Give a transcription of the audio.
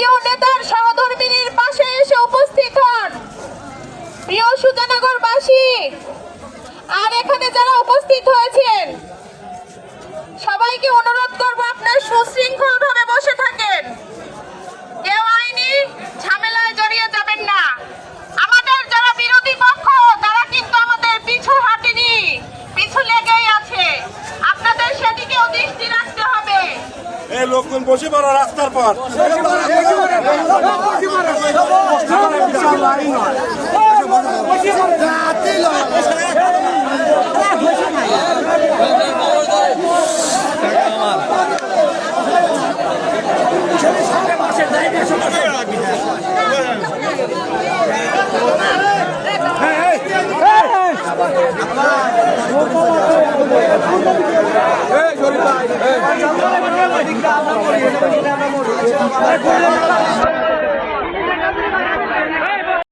প্রিয় নেতার সহধর্মিনীর পাশে এসে উপস্থিত হন। প্রিয় সুজানগরবাসী, আর এখানে যারা উপস্থিত হয়েছেন, সবাইকে অনুরোধ করব আপনার সুশ্রী এই লোকজন বসে পড়ো রাস্তার পর এই